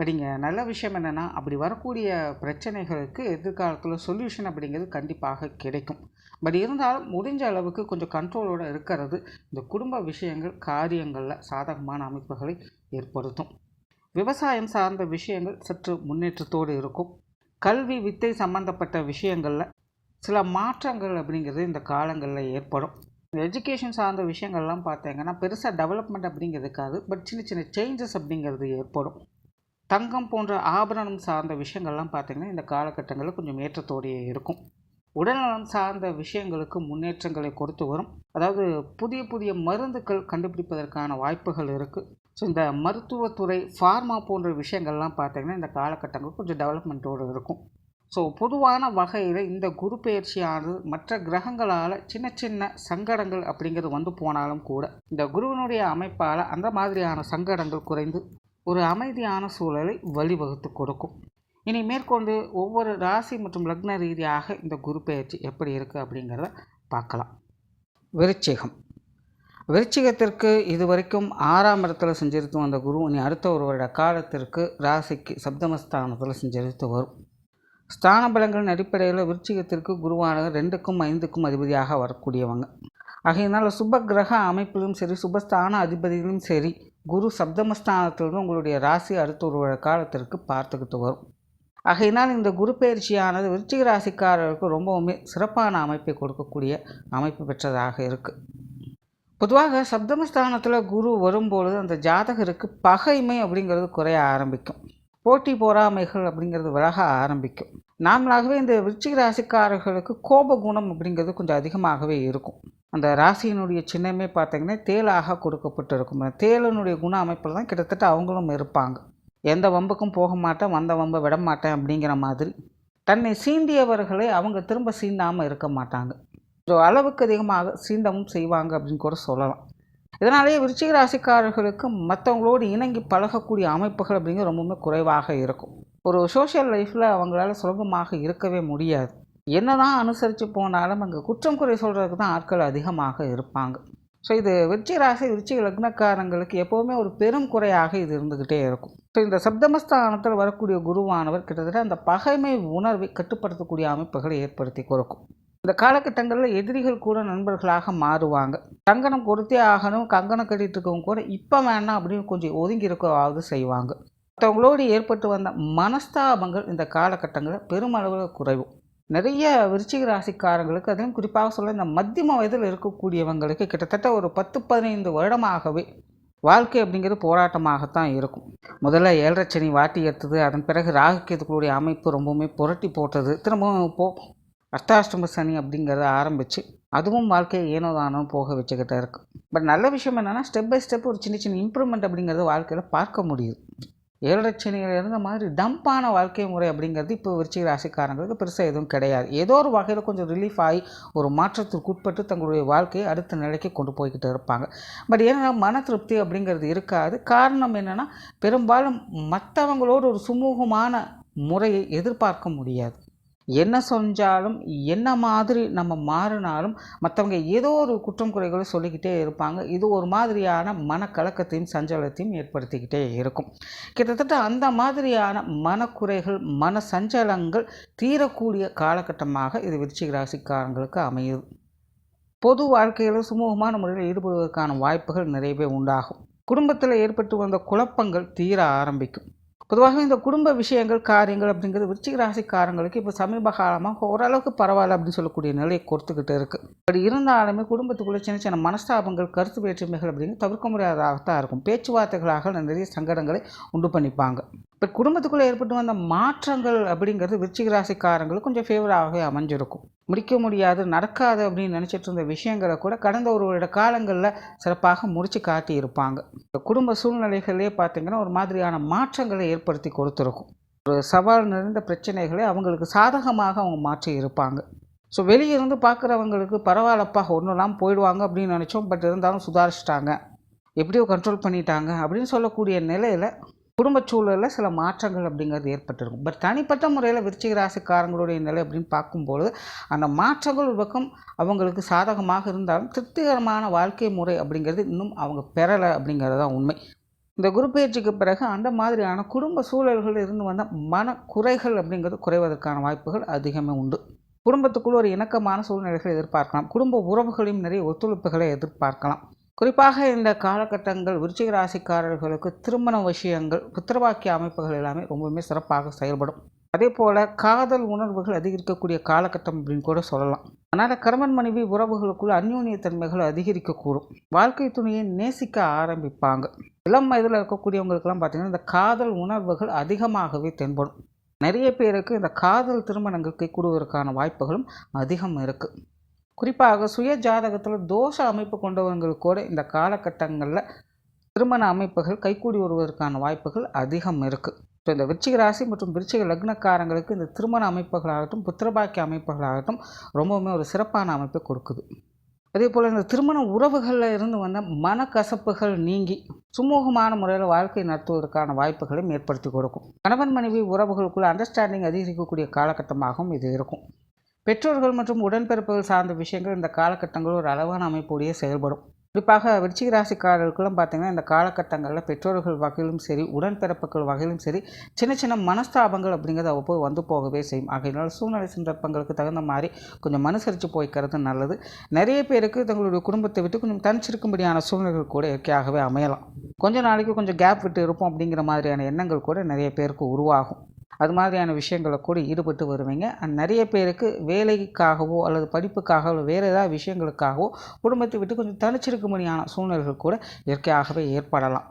படிங்க நல்ல விஷயம் என்னென்னா அப்படி வரக்கூடிய பிரச்சனைகளுக்கு எதிர்காலத்தில் சொல்யூஷன் அப்படிங்கிறது கண்டிப்பாக கிடைக்கும். பட் இருந்தாலும் முடிஞ்ச அளவுக்கு கொஞ்சம் கண்ட்ரோலோடு இருக்கிறது இந்த குடும்ப விஷயங்கள் காரியங்களில் சாதகமான அமைப்புகளை ஏற்படுத்தும். விவசாயம் சார்ந்த விஷயங்கள் சற்று முன்னேற்றத்தோடு இருக்கும். கல்வி வித்தை சம்பந்தப்பட்ட விஷயங்களில் சில மாற்றங்கள் அப்படிங்கிறது இந்த காலங்களில் ஏற்படும். இந்த எஜுகேஷன் சார்ந்த விஷயங்கள்லாம் பார்த்தீங்கன்னா பெருசாக டெவலப்மெண்ட் அப்படிங்கிறதுக்காது பட் சின்ன சின்ன சேஞ்சஸ் அப்படிங்கிறது ஏற்படும். தங்கம் போன்ற ஆபரணம் சார்ந்த விஷயங்கள்லாம் பார்த்திங்கன்னா இந்த காலகட்டங்களில் கொஞ்சம் ஏற்றத்தோடையே இருக்கும். உடல்நலம் சார்ந்த விஷயங்களுக்கு முன்னேற்றங்களை கொடுத்து வரும். அதாவது புதிய புதிய மருந்துகள் கண்டுபிடிப்பதற்கான வாய்ப்புகள் இருக்குது ஸோ இந்த மருத்துவத்துறை ஃபார்மா போன்ற விஷயங்கள்லாம் பார்த்திங்கன்னா இந்த காலகட்டங்கள் கொஞ்சம் டெவலப்மெண்ட்டோடு இருக்கும். ஸோ பொதுவான வகையில் இந்த குரு பயிற்சியானது மற்ற கிரகங்களால் சின்ன சின்ன சங்கடங்கள் அப்படிங்கிறது வந்து போனாலும் கூட இந்த குருவினுடைய அமைப்பால் அந்த மாதிரியான சங்கடங்கள் குறைந்து ஒரு அமைதியான சூழலை வழிவகுத்து கொடுக்கும். இனி மேற்கொண்டு ஒவ்வொரு ராசி மற்றும் லக்ன ரீதியாக இந்த குரு பயிற்சி எப்படி இருக்குது அப்படிங்கிறத பார்க்கலாம். விருச்சிகம். விருச்சிகத்திற்கு இது வரைக்கும் ஆறாம் இடத்துல செஞ்சரித்து வந்த குரு இனி அடுத்த ஒரு வருட காலத்திற்கு ராசிக்கு சப்தமஸ்தானத்தில் செஞ்சரித்து வரும். ஸ்தான பலங்களின் அடிப்படையில் விருச்சிகத்திற்கு குருவானவர் ரெண்டுக்கும் ஐந்துக்கும் அதிபதியாக வரக்கூடியவங்க. ஆகையினால் சுப கிரக அமைப்பிலும் சரி சுபஸ்தான அதிபதியிலும் சரி குரு சப்தமஸ்தானத்திலிருந்து உங்களுடைய ராசி அடுத்த ஒரு காலத்திற்கு பார்த்துக்கிட்டு வரும். ஆகையினால் இந்த குரு பயிற்சியானது விருச்சிக ராசிக்காரர்களுக்கு ரொம்பவுமே சிறப்பான அமைப்பை கொடுக்கக்கூடிய அமைப்பு பெற்றதாக இருக்குது பொதுவாக சப்தமஸ்தானத்தில் குரு வரும்பொழுது அந்த ஜாதகருக்கு பகைமை அப்படிங்கிறது குறைய ஆரம்பிக்கும். போட்டி பொறாமைகள் அப்படிங்கிறது விலக ஆரம்பிக்கும். நார்மலாகவே இந்த விருச்சிக ராசிக்காரர்களுக்கு கோப குணம் அப்படிங்கிறது கொஞ்சம் அதிகமாகவே இருக்கும். அந்த ராசியினுடைய சின்னமே பார்த்திங்கன்னா தேலாக கொடுக்கப்பட்டிருக்கும். தேலனுடைய குண அமைப்பில் தான் கிட்டத்தட்ட அவங்களும் இருப்பாங்க. எந்த வம்புக்கும் போக மாட்டேன் வந்த வம்பை விட மாட்டேன் அப்படிங்கிற மாதிரி. தன்னை சீண்டியவர்களை அவங்க திரும்ப சீண்டாமல் இருக்க மாட்டாங்க. ஒரு அளவுக்கு அதிகமாக சீண்டவும் செய்வாங்க அப்படின்னு கூட சொல்லலாம். இதனாலேயே விருச்சிக ராசிக்காரர்களுக்கு மற்றவங்களோடு இணங்கி பழகக்கூடிய அமைப்புகள் அப்படிங்கிறது ரொம்பவுமே குறைவாக இருக்கும். ஒரு சோஷியல் லைஃப்பில் அவங்களால சுலபமாக இருக்கவே முடியாது. என்ன தான் அனுசரித்து போனாலும் அங்கே குற்றம் குறை சொல்கிறதுக்கு தான் ஆட்கள் அதிகமாக இருப்பாங்க. ஸோ இது வெற்றி ராசி விருச்சிக லக்னக்காரங்களுக்கு எப்போவுமே ஒரு பெரும் குறையாக இது இருந்துக்கிட்டே இருக்கும். ஸோ இந்த சப்தமஸ்தானத்தில் வரக்கூடிய குருவானவர் கிட்டத்தட்ட அந்த பகைமை உணர்வை கட்டுப்படுத்தக்கூடிய அமைப்புகளை ஏற்படுத்தி கொடுக்கும். இந்த காலகட்டங்களில் எதிரிகள் கூட நண்பர்களாக மாறுவாங்க. கங்கணம் கொடுத்தே ஆகணும் கங்கணம் கட்டிட்டு இருக்கவங்க கூட இப்போ வேணாம் அப்படின்னு கொஞ்சம் ஒதுங்கி இருக்கவாவது செய்வாங்க. மற்றவங்களோடு ஏற்பட்டு வந்த மனஸ்தாபங்கள் இந்த காலகட்டங்களில் பெருமளவில் குறைவும் நிறைய விருச்சிக ராசிக்காரங்களுக்கு அதுவும் குறிப்பாக சொல்ல இந்த மத்தியம வயதில் இருக்கக்கூடியவங்களுக்கு கிட்டத்தட்ட ஒரு பத்து பதினைந்து வருடமாகவே வாழ்க்கை அப்படிங்கிறது போராட்டமாகத்தான் இருக்கும். முதல்ல ஏழரைச்சனி சனி வாட்டி எடுத்தது அதன் பிறகு ராகுக்கேதுக்களுடைய அமைப்பு ரொம்பவுமே புரட்டி போட்டது. திரும்பவும் இப்போது அஷ்டாஷ்டம சனி அப்படிங்கிறத ஆரம்பித்து அதுவும் வாழ்க்கையை ஏனோதானோ போக வச்சுக்கிட்டே இருக்குது பட் நல்ல விஷயம் என்னென்னா ஸ்டெப் பை ஸ்டெப் ஒரு சின்ன சின்ன இம்ப்ரூவ்மெண்ட் அப்படிங்கிறத வாழ்க்கையில் பார்க்க முடியுது. ஏழரை இருந்த மாதிரி டம்பான வாழ்க்கை முறை அப்படிங்கிறது இப்போ விருச்சிக ராசிக்காரங்களுக்கு பெருசாக எதுவும் கிடையாது. ஏதோ ஒரு வகையில் கொஞ்சம் ரிலீஃப் ஆகி ஒரு மாற்றத்திற்கு உட்பட்டு தங்களுடைய வாழ்க்கையை அடுத்த நிலைக்கு கொண்டு போய்கிட்டு இருப்பாங்க. பட் ஏன்னா மன திருப்தி அப்படிங்கிறது இருக்காது. காரணம் என்னென்னா பெரும்பாலும் மற்றவங்களோடு ஒரு சுமூகமான முறையை எதிர்பார்க்க முடியாது. என்ன செஞ்சாலும் என்ன மாதிரி நம்ம மாறினாலும் மற்றவங்க ஏதோ ஒரு குற்றம் குறைகளை சொல்லிக்கிட்டே இருப்பாங்க. இது ஒரு மாதிரியான மனக்கலக்கத்தையும் சஞ்சலத்தையும் ஏற்படுத்திக்கிட்டே இருக்கும். கிட்டத்தட்ட அந்த மாதிரியான மனக்குறைகள் மன சஞ்சலங்கள் தீரக்கூடிய காலகட்டமாக இது விருச்சிக ராசிக்காரங்களுக்கு அமையுது. பொது வாழ்க்கையில் சுமூகமான முறையில் ஈடுபடுவதற்கான வாய்ப்புகள் நிறையவே உண்டாகும். குடும்பத்தில் ஏற்பட்டு வந்த குழப்பங்கள் தீர ஆரம்பிக்கும். பொதுவாக இந்த குடும்ப விஷயங்கள் காரியங்கள் அப்படிங்கிறது விருச்சிக ராசிக்காரங்களுக்கு இப்போ சமீப காலமாக ஓரளவுக்கு பரவாயில்ல அப்படின்னு சொல்லக்கூடிய நிலையை கொடுத்துக்கிட்டு இருக்குது அப்படி இருந்தாலுமே குடும்பத்துக்குள்ளே சின்ன சின்ன மனஸ்தாபங்கள் கருத்து வேற்றுமைகள் அப்படிங்கிறது தவிர்க்க முடியாததாகத்தான் இருக்கும். பேச்சுவார்த்தைகளாக நிறைய சங்கடங்களை உண்டு பண்ணிப்பாங்க. இப்போ குடும்பத்துக்குள்ளே ஏற்பட்டு வந்த மாற்றங்கள் அப்படிங்கிறது விருச்சிக ராசிக்காரங்களுக்கு கொஞ்சம் ஃபேவராகவே அமைஞ்சிருக்கும். முடிக்க முடியாது நடக்காது அப்படின்னு நினச்சிட்டு இருந்த விஷயங்களை கூட கடந்த ஒரு வருட காலங்களில் சிறப்பாக முடித்து காட்டி இருப்பாங்க. குடும்ப சூழ்நிலைகளே பார்த்திங்கன்னா ஒரு மாதிரியான மாற்றங்களை ஏற்படுத்தி கொடுத்துருக்கும். ஒரு சவால் நிறைந்த பிரச்சனைகளை அவங்களுக்கு சாதகமாக அவங்க மாற்றி இருப்பாங்க. ஸோ வெளியே இருந்து பார்க்குறவங்களுக்கு பரவாயில்லப்பா ஒன்றுலாம் போயிடுவாங்க அப்படின்னு நினச்சோம். பட் இருந்தாலும் சுதாரிச்சிட்டாங்க. எப்படியோ கண்ட்ரோல் பண்ணிட்டாங்க அப்படின்னு சொல்லக்கூடிய நிலையில் குடும்ப சூழலில் சில மாற்றங்கள் அப்படிங்கிறது ஏற்பட்டிருக்கும். பட் தனிப்பட்ட முறையில் விருச்சிக ராசிக்காரங்களுடைய நிலை அப்படின்னு பார்க்கும்பொழுது அந்த மாற்றங்கள் ஒரு பக்கம் அவங்களுக்கு சாதகமாக இருந்தாலும் திருப்திகரமான வாழ்க்கை முறை அப்படிங்கிறது இன்னும் அவங்க பெறலை அப்படிங்கிறது தான் உண்மை. இந்த குரு பயிற்சிக்கு பிறகு அந்த மாதிரியான குடும்ப சூழல்கள் இருந்து வந்த மன குறைகள் அப்படிங்கிறது குறைவதற்கான வாய்ப்புகள் அதிகமே உண்டு. குடும்பத்துக்குள்ள ஒரு இணக்கமான சூழ்நிலைகளை எதிர்பார்க்கலாம். குடும்ப உறவுகளையும் நிறைய ஒத்துழைப்புகளை எதிர்பார்க்கலாம். குறிப்பாக இந்த காலகட்டங்கள் விருச்சிக ராசிக்காரர்களுக்கு திருமண விஷயங்கள் புத்திரவாக்கிய அமைப்புகள் எல்லாமே ரொம்பவுமே சிறப்பாக செயல்படும். அதே போல் காதல் உணர்வுகள் அதிகரிக்கக்கூடிய காலகட்டம் அப்படின்னு கூட சொல்லலாம். அதனால் கணவன் மனைவி உறவுகளுக்குள்ள அந்யோன்யத்தன்மைகள் அதிகரிக்கக்கூடும். வாழ்க்கை துணையை நேசிக்க ஆரம்பிப்பாங்க. இளம் வயதில் இருக்கக்கூடியவங்களுக்கெல்லாம் பார்த்திங்கன்னா இந்த காதல் உணர்வுகள் அதிகமாகவே தென்படும். நிறைய பேருக்கு இந்த காதல் திருமணங்கள் கைகூடுவதற்கான வாய்ப்புகளும் அதிகம் இருக்குது குறிப்பாக சுய ஜாதகத்தில் தோஷ அமைப்பு கொண்டவங்களுக்கு கூட இந்த காலகட்டங்களில் திருமண அமைப்புகள் கைகூடி வருவதற்கான வாய்ப்புகள் அதிகம் இருக்குது ஸோ இந்த விருச்சிக ராசி மற்றும் விருச்சிக லக்னக்காரங்களுக்கு இந்த திருமண அமைப்புகளாகட்டும் புத்திரபாக்கிய அமைப்புகளாகட்டும் ரொம்பவுமே ஒரு சிறப்பான அமைப்பை கொடுக்குது. அதே போல் இந்த திருமண உறவுகளில் இருந்து வந்த மனக்கசப்புகள் நீங்கி சுமூகமான முறையில் வாழ்க்கை நடத்துவதற்கான வாய்ப்புகளையும் ஏற்படுத்தி கொடுக்கும். கணவன் மனைவி உறவுகளுக்குள்ள அண்டர்ஸ்டாண்டிங் அதிகரிக்கக்கூடிய காலகட்டமாகவும் இது இருக்கும். பெற்றோர்கள் மற்றும் உடன்பிறப்புகள் சார்ந்த விஷயங்கள் இந்த காலகட்டங்கள் ஒரு அளவான அமைப்புடைய செயல்படும். குறிப்பாக விருச்சிக ராசிக்காரர்களுக்கெல்லாம் பார்த்திங்கன்னா இந்த காலகட்டங்களில் பெற்றோர்கள் வகையிலும் சரி உடன்பிறப்புகள் வகையிலும் சரி சின்ன சின்ன மனஸ்தாபங்கள் அப்படிங்கிறது அவ்வப்போது வந்து போகவே செய்யும். ஆகையினால் சூழ்நிலை சந்தர்ப்பங்களுக்கு தகுந்த மாதிரி கொஞ்சம் மனுசரித்து போய்க்கிறது நல்லது. நிறைய பேருக்கு தங்களுடைய குடும்பத்தை விட்டு கொஞ்சம் தனிச்சிருக்கும்படியான சூழ்நிலைகள் கூட இயற்கையாகவே அமையலாம். கொஞ்சம் நாளைக்கு கொஞ்சம் கேப் விட்டு இருப்போம் அப்படிங்கிற மாதிரியான எண்ணங்கள் கூட நிறைய பேருக்கு உருவாகும். அது மாதிரியான விஷயங்களை கூட ஈடுபட்டு வருவீங்க. நிறைய பேருக்கு வேலைக்காகவோ அல்லது படிப்புக்காகவோ வேறு ஏதாவது விஷயங்களுக்காகவோ குடும்பத்தை விட்டு கொஞ்சம் தனிச்சிருக்கும்படியான சூழ்நிலைகள் கூட இயற்கையாகவே ஏற்படலாம்.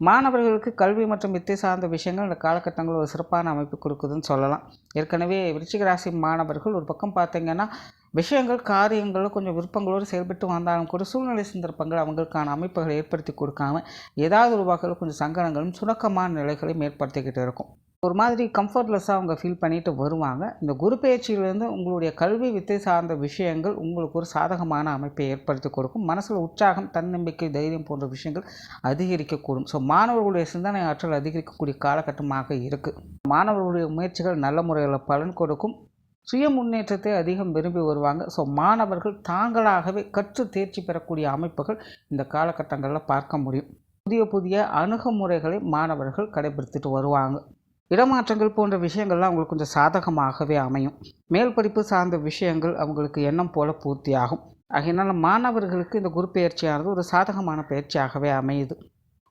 மாணவர்களுக்கு கல்வி மற்றும் வித்தை சார்ந்த விஷயங்கள் இந்த காலகட்டங்களில் ஒரு சிறப்பான அமைப்பு கொடுக்குதுன்னு சொல்லலாம். ஏற்கனவே விருச்சிகராசி மாணவர்கள் ஒரு பக்கம் பார்த்தீங்கன்னா விஷயங்கள் காரியங்களும் கொஞ்சம் விருப்பங்களோடு செயல்பட்டு வந்தாலும் கூட சூழ்நிலை சந்தர்ப்பங்கள் அவங்களுக்கான அமைப்புகளை ஏற்படுத்தி கொடுக்காம ஏதாவது ஒரு வகையில் கொஞ்சம் சங்கடங்களும் சுணக்கமான நிலைகளையும் ஏற்படுத்திக்கிட்டு இருக்கும். ஒரு மாதிரி கம்ஃபர்ட்லெஸ்ஸாக அவங்க ஃபீல் பண்ணிட்டு வருவாங்க. இந்த குரு பயிற்சியிலேருந்து உங்களுடைய கல்வி வித்தை சார்ந்த விஷயங்கள் உங்களுக்கு ஒரு சாதகமான அமைப்பை ஏற்படுத்தி கொடுக்கும். மனசில் உற்சாகம் தன்னம்பிக்கை தைரியம் போன்ற விஷயங்கள் அதிகரிக்கக்கூடும். ஸோ மாணவர்களுடைய சிந்தனை ஆற்றல் அதிகரிக்கக்கூடிய காலகட்டமாக இருக்குது மாணவர்களுடைய முயற்சிகள் நல்ல முறையில் பலன் கொடுக்கும். சுய முன்னேற்றத்தை அதிகம் விரும்பி வருவாங்க. ஸோ மாணவர்கள் தாங்களாகவே கற்று தேர்ச்சி பெறக்கூடிய அமைப்புகள் இந்த காலகட்டங்களில் பார்க்க முடியும். புதிய புதிய அணுகுமுறைகளை மாணவர்கள் கடைபிடித்துட்டு வருவாங்க. இடமாற்றங்கள் போன்ற விஷயங்கள்லாம் அவங்களுக்கு கொஞ்சம் சாதகமாகவே அமையும். மேல் படிப்பு சார்ந்த விஷயங்கள் அவங்களுக்கு எண்ணம் போல பூர்த்தியாகும். ஆகையினால மாணவர்களுக்கு இந்த குரு பயிற்சியானது ஒரு சாதகமான பயிற்சியாகவே அமையுது.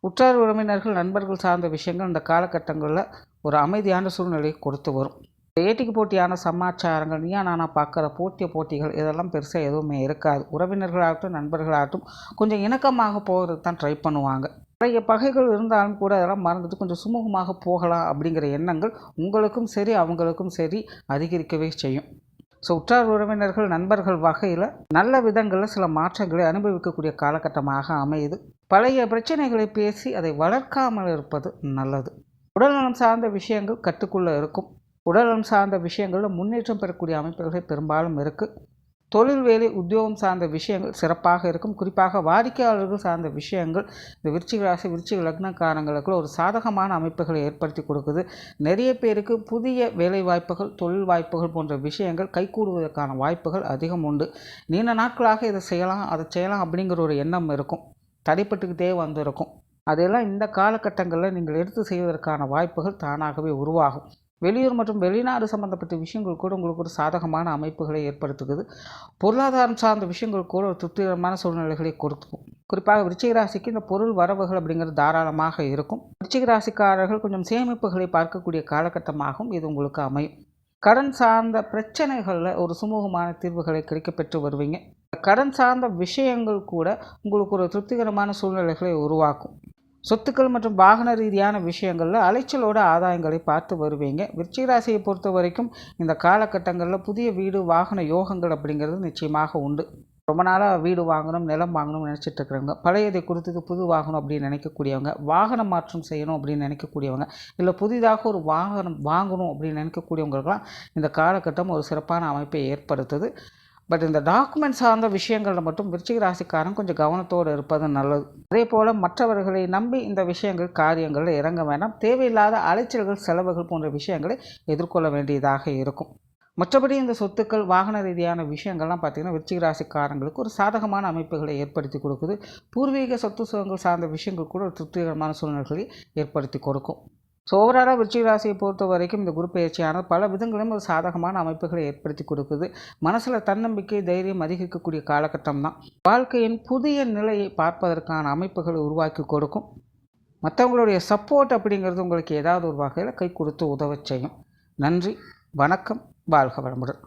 உற்றார் உறவினர்கள் நண்பர்கள் சார்ந்த விஷயங்கள் இந்த காலகட்டங்களில் ஒரு அமைதியான சூழ்நிலையை கொடுத்து வரும். ஏட்டிக்கு போட்டியான சமாச்சாரங்கள் நீயா நானா பார்க்குற போட்டிய போட்டிகள் இதெல்லாம் பெருசாக எதுவுமே இருக்காது. உறவினர்களாகட்டும் நண்பர்களாகட்டும் கொஞ்சம் இணக்கமாக போகிறது தான் ட்ரை பண்ணுவாங்க. பழைய பகைகள் இருந்தாலும் கூட அதெல்லாம் மறந்துட்டு கொஞ்சம் சுமூகமாக போகலாம் அப்படிங்கிற எண்ணங்கள் உங்களுக்கும் சரி அவங்களுக்கும் சரி அதிகரிக்கவே செய்யும். ஸோ உற்றார் உறவினர்கள் நண்பர்கள் வகையில் நல்ல விதங்களில் சில மாற்றங்களை அனுபவிக்கக்கூடிய காலகட்டமாக அமையுது. பழைய பிரச்சனைகளை பேசி அதை வளர்க்காமல் இருப்பது நல்லது. உடல்நலம் சார்ந்த விஷயங்கள் கட்டுக்குள்ளே இருக்கும். உடல்நலம் சார்ந்த விஷயங்களில் முன்னேற்றம் பெறக்கூடிய அமைப்புகள் பெரும்பாலும் இருக்குது தொழில் வேலை உத்தியோகம் சார்ந்த விஷயங்கள் சிறப்பாக இருக்கும். குறிப்பாக வாடிக்கையாளர்கள் சார்ந்த விஷயங்கள் இந்த விருச்சிக ராசி விருச்சிக லக்னக்காரங்களுக்கு ஒரு சாதகமான அமைப்புகளை ஏற்படுத்தி கொடுக்குது. நிறைய பேருக்கு புதிய வேலை வாய்ப்புகள் தொழில் வாய்ப்புகள் போன்ற விஷயங்கள் கைகூடுவதற்கான வாய்ப்புகள் அதிகம் உண்டு. நீண்ட நாட்களாக இதை செய்யலாம் அதை செய்யலாம் அப்படிங்கிற ஒரு எண்ணம் இருக்கும். தடைப்பட்டுக்கிட்டே வந்திருக்கும். அதெல்லாம் இந்த காலகட்டங்களில் நீங்கள் எடுத்து செய்வதற்கான வாய்ப்புகள் தானாகவே உருவாகும். வெளியூர் மற்றும் வெளிநாடு சம்மந்தப்பட்ட விஷயங்கள் கூட உங்களுக்கு ஒரு சாதகமான அமைப்புகளை ஏற்படுத்துகிறது. பொருளாதாரம் சார்ந்த விஷயங்கள் கூட ஒரு திருப்திகரமான சூழ்நிலைகளை கொடுக்கும். குறிப்பாக விருச்சிகராசிக்கு இந்த பொருள் வரவுகள் அப்படிங்கிறது தாராளமாக இருக்கும். விருச்சிக ராசிக்காரர்கள் கொஞ்சம் சேமிப்புகளை பார்க்கக்கூடிய காலகட்டமாகவும் இது உங்களுக்கு அமையும். கடன் சார்ந்த பிரச்சனைகளில் ஒரு சுமூகமான தீர்வுகளை கிடைக்கப்பெற்று வருவீங்க. கடன் சார்ந்த விஷயங்கள் கூட உங்களுக்கு ஒரு திருப்திகரமான சூழ்நிலைகளை உருவாக்கும். சொத்துக்கள் மற்றும் வாகன ரீதியான விஷயங்களில் அலைச்சலோட ஆதாயங்களை பார்த்து வருவீங்க. விருச்சிகராசியை பொறுத்த வரைக்கும் இந்த காலகட்டங்களில் புதிய வீடு வாகன யோகங்கள் அப்படிங்கிறது நிச்சயமாக உண்டு. ரொம்ப நாளாக வீடு வாங்கணும் நிலம் வாங்கணும்னு நினச்சிட்டு இருக்கிறவங்க பழையதை கொடுத்தது புது வாங்கணும் அப்படின்னு நினைக்கக்கூடியவங்க வாகனம் மாற்றம் செய்யணும் அப்படின்னு நினைக்கக்கூடியவங்க இல்லை புதிதாக ஒரு வாகனம் வாங்கணும் அப்படின்னு நினைக்கக்கூடியவங்களுக்கெல்லாம் இந்த காலகட்டம் ஒரு சிறப்பான அமைப்பை ஏற்படுத்துது. பட் இந்த டாக்குமெண்ட் சார்ந்த விஷயங்களில் மட்டும் விருச்சிக ராசிக்காரன் கொஞ்சம் கவனத்தோடு இருப்பது நல்லது. அதே போல் மற்றவர்களை நம்பி இந்த விஷயங்கள் காரியங்களில் இறங்க வேண்டாம் தேவையில்லாத அலைச்சல்கள் செலவுகள் போன்ற விஷயங்களை எதிர்கொள்ள வேண்டியதாக இருக்கும். மற்றபடி இந்த சொத்துக்கள் வாகன ரீதியான விஷயங்கள்லாம் பார்த்திங்கன்னா விருச்சிக ராசிக்காரங்களுக்கு ஒரு சாதகமான அமைப்புகளை ஏற்படுத்தி கொடுக்குது. பூர்வீக சொத்து சுகங்கள் சார்ந்த விஷயங்கள் கூட ஒரு திருப்திகரமான சூழ்நிலைகளை ஏற்படுத்தி கொடுக்கும். ஸோ ஓவராலாக விருச்சிக ராசியை பொறுத்த வரைக்கும் இந்த குரு பயிற்சியானது பல விதங்களிலும் ஒரு சாதகமான அமைப்புகளை ஏற்படுத்தி கொடுக்குது. மனசில் தன்னம்பிக்கை தைரியம் அதிகரிக்கக்கூடிய காலகட்டம் தான் வாழ்க்கையின் புதிய நிலையை பார்ப்பதற்கான அமைப்புகளை உருவாக்கி கொடுக்கும். மற்றவங்களுடைய சப்போர்ட் அப்படிங்கிறது உங்களுக்கு ஏதாவது ஒரு வகையில் கை கொடுத்து உதவ செய்யும். நன்றி வணக்கம் வாழ்க வளமுடன்.